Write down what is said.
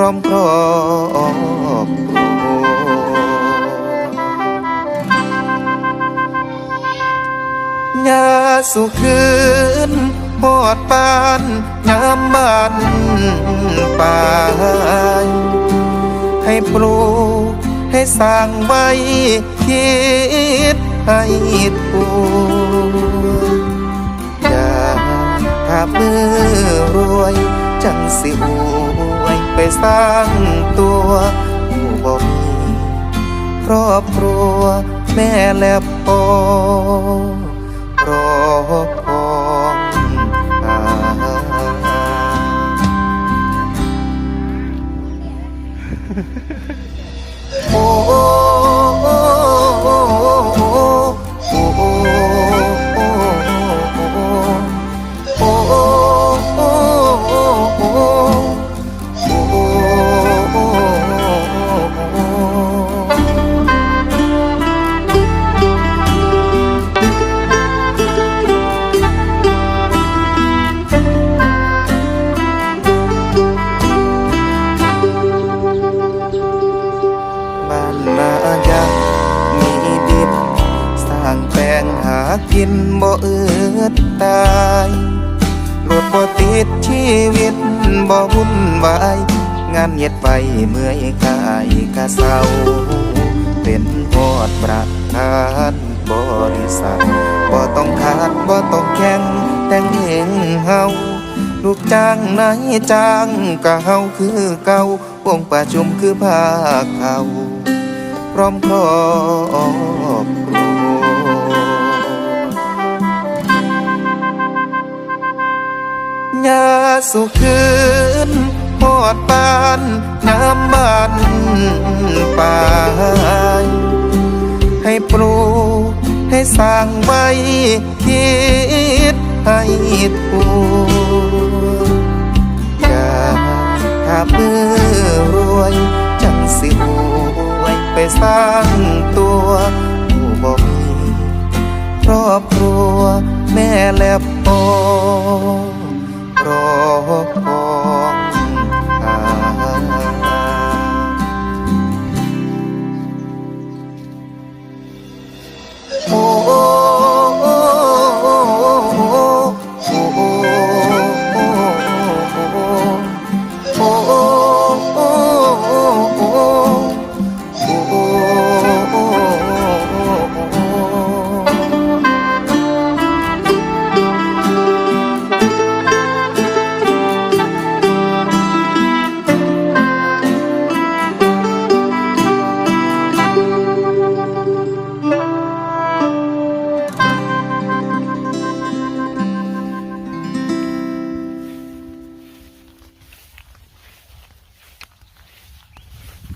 พร้อมครอบครัวยาสุคืนหอดปานยามบ้านป่าให้ปลูกให้สร้างไว้คิดให้ตัวอย่าหามือรวยจังสิอว สร้างตัวผู้บ่มีครอบครัวแม่และพ่อรอ งแปลงหากินบ่เอือดตายรถบ่ติดชีวิตบ่วุ่นวาย งานเย็ดไปเมื่อยกายกะเศร้า เป็นหอดประธานบริษัทบ่ต้องขาดบ่ต้องแข่งแต่งเองเฮาลูกจ้างนายจ้างก็เฮาคือเก่าวงประชุมคือภาคเขาพร้อมครอบครัว สุคืนหอดปานน้ำบ้านป่าให้ปลูกให้สร้างไว้คิดให้ตัวอย่าหาเมือรวยจังสิอวยไปสร้างตัวผู้บ่มีครอบครัวแม่และพ่อ รอพอง